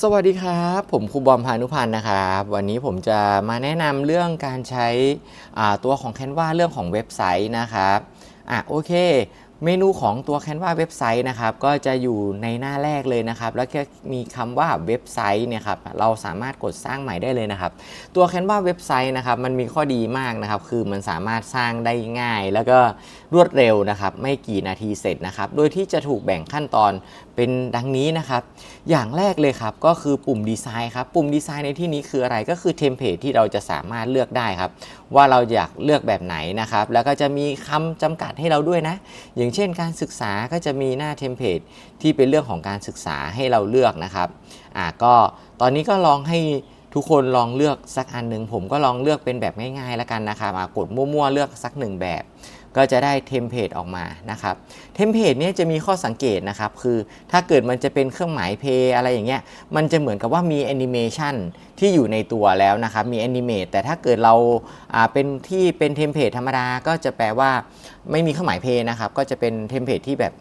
สวัสดีครับ ผมครูบอมพานุพันธ์นะครับ วันนี้ผมจะมาแนะนำเรื่องการใช้ตัวของ Canva เรื่องของเว็บไซต์นะครับอะโอเค เมนูของตัว Canva เว็บไซต์นะครับก็จะอยู่ในหน้าแรกเลยนะครับ แล้วก็มีคำว่าเว็บไซต์เนี่ยครับเราสามารถกดสร้างใหม่ได้เลยนะครับ ตัว Canva เว็บไซต์นะครับมันมีข้อดีมากนะครับ คือมันสามารถสร้างได้ง่าย แล้วก็รวดเร็วนะครับ ไม่กี่นาทีเสร็จนะครับ โดยที่จะถูกแบ่งขั้นตอนเป็นดังนี้นะครับ อย่างแรกเลยครับก็คือปุ่มดีไซน์ครับปุ่มดีไซน์ในที่นี้คืออะไรก็คือเทมเพลตที่เราจะสามารถเลือกได้ครับ ว่าเราอยากเลือกแบบไหนนะครับ แล้วก็จะมีคำจำกัดให้เราด้วยนะอย่างเช่นการศึกษาก็จะมีหน้าเทมเพลตที่เป็นเรื่องของการศึกษาให้เราเลือกนะครับอ่าก็ตอนนี้ก็ลองให้ทุกคนลองเลือกสักอันหนึ่งผมก็ลองเลือกเป็นแบบง่ายๆแล้วกันนะครับอ่ากดมั่วๆเลือกสักหนึ่งแบบ ก็จะได้เทมเพลตออกมานะครับเทมเพลตเนี่ยจะมีข้อสังเกตนะครับคือถ้าเกิดมันจะเป็นเครื่องหมายเพย์อะไรอย่างเงี้ยมันจะเหมือนกับว่ามีแอนิเมชันที่อยู่ในตัวแล้วนะครับมีแอนิเมตแต่ถ้าเกิดเราอ่าเป็นที่เป็นเทมเพลตธรรมดาก็จะแปลว่าไม่มีเครื่องหมายเพย์นะครับก็จะเป็นเทมเพลตที่แบบ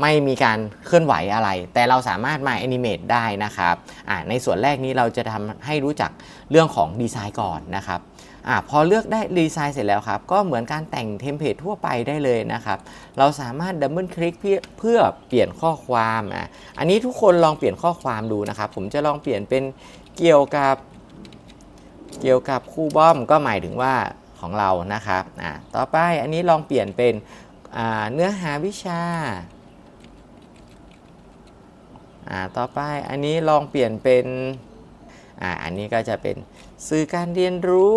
ไม่มีการเคลื่อนไหวอะไร แต่เราสามารถมาแอนิเมตได้นะครับอ่าในส่วนแรกนี้เราจะทำให้รู้จักเรื่องของดีไซน์ก่อนนะครับ อะพอเลือกได้ดีไซน์เสร็จแล้วครับ ก็เหมือนการแต่งเทมเพลตทั่วไปได้เลยนะครับ เราสามารถดับเบิลคลิกเพื่อเปลี่ยนข้อความอะอันนี้ทุกคนลองเปลี่ยนข้อความดูนะครับ ผมจะลองเปลี่ยนเป็นเกี่ยวกับเกี่ยวกับคู่บ้อมก็หมายถึงว่าของเรานะครับอะต่อไปอันนี้ลองเปลี่ยนเป็นเนื้อหาวิชาอ่าต่อไปอันนี้ลองเปลี่ยนเป็นอ่าอันนี้ก็จะเป็นสื่อการเรียนรู้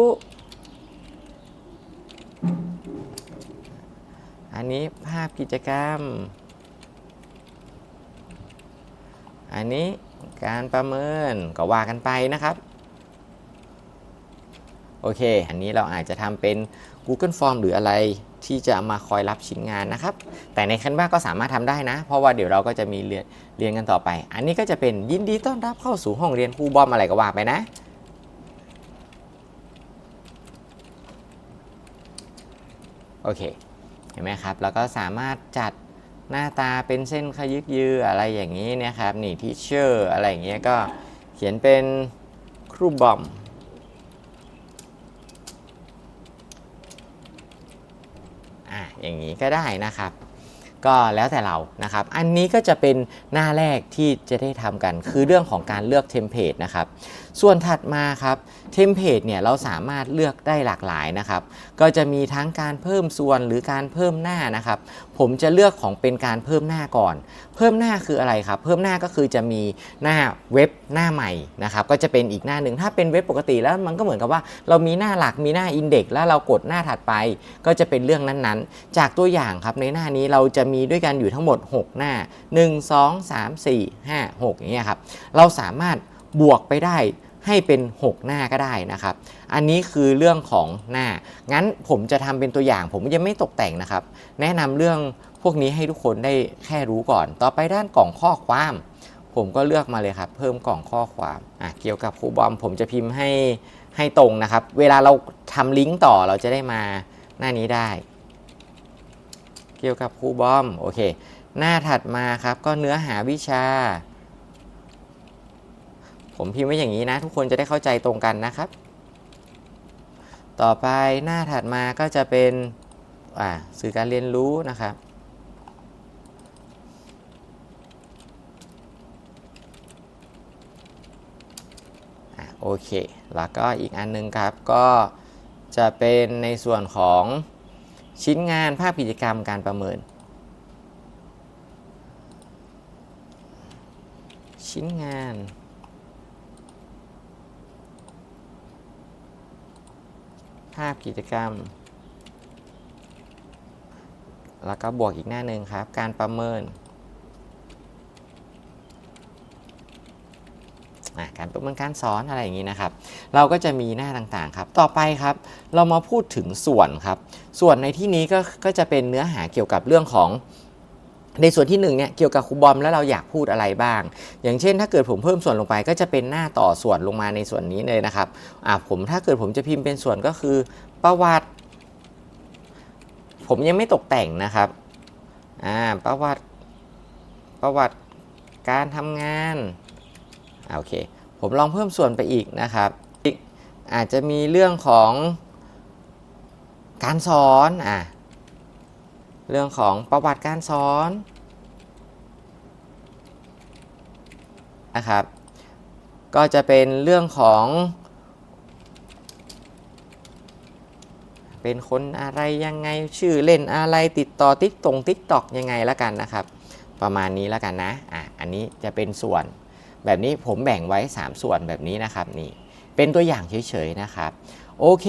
อันนี้ภาพกิจกรรม อันนี้การประเมินก็ว่ากันไปนะครับ โอเค อันนี้เราอาจจะทำเป็น Google Form หรืออะไรที่จะมาคอยรับชิ้นงานนะครับ แต่ใน Canva ก็สามารถทำได้นะ เพราะว่าเดี๋ยวเราก็จะมีเรียนเรียนกันต่อไป อันนี้ก็จะเป็นยินดีต้อนรับเข้าสู่ห้องเรียนครูบอมอะไรก็ว่าไปนะ โอเค เห็นไหมครับ แล้วก็สามารถจัดหน้าตาเป็นเส้นขยึกยืออะไรอย่างนี้นะครับนี่ทีเชอร์อะไรอย่างเงี้ยก็เขียนเป็นครูบอมอะอย่างนี้ก็ได้นะครับ ก็แล้วแต่เรานะครับ อันนี้ก็จะเป็นหน้าแรกที่จะได้ทำกัน คือเรื่องของการเลือกเทมเพลตนะครับ ส่วนถัดมาครับเทมเพลตเนี่ยเราสามารถเลือกได้หลากหลายนะครับ ก็จะมีทั้งการเพิ่มส่วนหรือการเพิ่มหน้านะครับ ผมจะเลือกของเป็นการเพิ่มหน้าก่อน เพิ่มหน้าคืออะไรครับ เพิ่มหน้าก็คือจะมีหน้าเว็บหน้าใหม่นะครับ ก็จะเป็นอีกหน้าหนึ่งถ้าเป็นเว็บปกติแล้วมันก็เหมือนกับว่า เรามีหน้าหลักมีหน้าอินเด็กซ์แล้วเรากดหน้าถัดไป ก็จะเป็นเรื่องนั้นๆ จากตัวอย่างครับในหน้านี้เราจะมีมีด้วยกันอยู่ทั้งหมด 6 หน้า 1 2 3 4 5 6อย่างเงี้ยครับเราสามารถบวกไปได้ให้เป็น 6 หน้าก็ได้นะครับ อันนี้คือเรื่องของหน้า งั้นผมจะทำเป็นตัวอย่าง ผมยังไม่ตกแต่งนะครับ แนะนำเรื่องพวกนี้ให้ทุกคนได้แค่รู้ก่อน ต่อไปด้านกล่องข้อความ ผมก็เลือกมาเลยครับ เพิ่มกล่องข้อความอะเกี่ยวกับครูบอม ผมจะพิมพ์ให้ให้ตรงนะครับ เวลาเราทำลิงก์ต่อเราจะได้มาหน้านี้ได้ เกี่ยวกับครูบอมโอเค หน้าถัดมาครับก็เนื้อหาวิชา ผมพิมพ์ไว้อย่างนี้นะ ทุกคนจะได้เข้าใจตรงกันนะครับ ต่อไปหน้าถัดมาก็จะเป็นอ่าสื่อการเรียนรู้นะครับอโอเค แล้วก็อีกอันหนึงครับก็จะเป็นในส่วนของ ชิ้นงานภาพกิจกรรมการประเมิน ชิ้นงาน ภาพกิจกรรม แล้วก็บวกอีกหน้าหนึ่งครับ การประเมิน อะ การประเมินการสอนอะไรอย่างนี้นะครับ เราก็จะมีหน้าต่างๆครับ ต่อไปครับ เรามาพูดถึงส่วนครับ ส่วนในที่นี้ก็ก็จะเป็นเนื้อหาเกี่ยวกับเรื่องของในส่วนที่หนึ่งเนี่ยเกี่ยวกับครูบอมแล้วเราอยากพูดอะไรบ้าง อย่างเช่น ถ้าเกิดผมเพิ่มส่วนลงไป ก็จะเป็นหน้าต่อส่วนลงมาในส่วนนี้เลยนะครับอะผมถ้าเกิดผมจะพิมพ์เป็นส่วนก็คือประวัติ ผมยังไม่ตกแต่งนะครับอ่าประวัติประวัติการทำงาน โอเค ผมลองเพิ่มส่วนไปอีกนะครับอาจจะมีเรื่องของการสอนอะเรื่องของประวัติการสอนนะครับ ก็จะเป็นเรื่องของ เป็นคนอะไรยังไงชื่อเล่นอะไรติดต่อติ๊กตงติ๊กตอกยังไงละกันนะครับ ประมาณนี้แล้วกันนะอะอันนี้จะเป็นส่วน แบบนี้ผมแบ่งไว้ 3 ส่วนแบบนี้นะครับนี่เป็นตัวอย่างเฉยๆนะครับ โอเค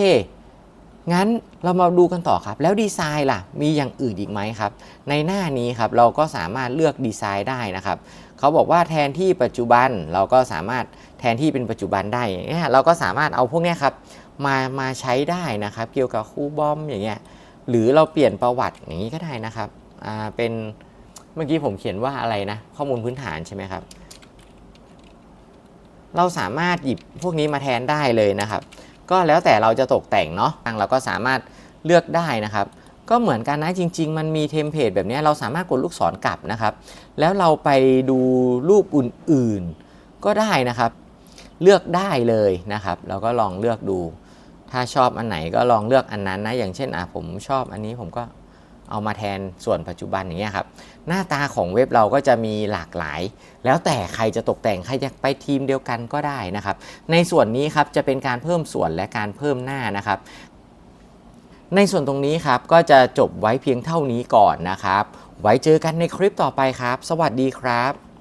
งั้นเรามาดูกันต่อครับ แล้วดีไซน์ล่ะ มีอย่างอื่นอีกไหมครับ ในหน้านี้ครับเราก็สามารถเลือกดีไซน์ได้นะครับเขาบอกว่าแทนที่ปัจจุบันเราก็สามารถแทนที่เป็นปัจจุบันได้เงี้ยเราก็สามารถเอาพวกนี้ครับมามาใช้ได้นะครับ เกี่ยวกับครูบอมอย่างเงี้ยหรือเราเปลี่ยนประวัติอย่างนี้ก็ได้นะครับอ่าเป็นเมื่อกี้ผมเขียนว่าอะไรนะ ข้อมูลพื้นฐานใช่ไหมครับ เราสามารถหยิบพวกนี้มาแทนได้เลยนะครับ ก็แล้วแต่เราจะตกแต่งเนาะทางเราก็สามารถเลือกได้นะครับ ก็เหมือนกันนะจริง ๆ มันมีเทมเพลตแบบนี้เราสามารถกดลูกศรกลับนะครับ แล้วเราไปดูรูปอื่นๆ ก็ได้นะครับ เลือกได้เลยนะครับ เราก็ลองเลือกดู ถ้าชอบอันไหนก็ลองเลือกอันนั้นนะ อย่างเช่นอะผมชอบอันนี้ผมก็ เอามาแทนส่วนปัจจุบันอย่างเงี้ยครับ หน้าตาของเว็บเราก็จะมีหลากหลาย แล้วแต่ใครจะตกแต่งใครจะไปทีมเดียวกันก็ได้นะครับ ในส่วนนี้ครับจะเป็นการเพิ่มส่วนและการเพิ่มหน้านะครับ ในส่วนตรงนี้ครับก็จะจบไว้เพียงเท่านี้ก่อนนะครับ ไว้เจอกันในคลิปต่อไปครับ สวัสดีครับ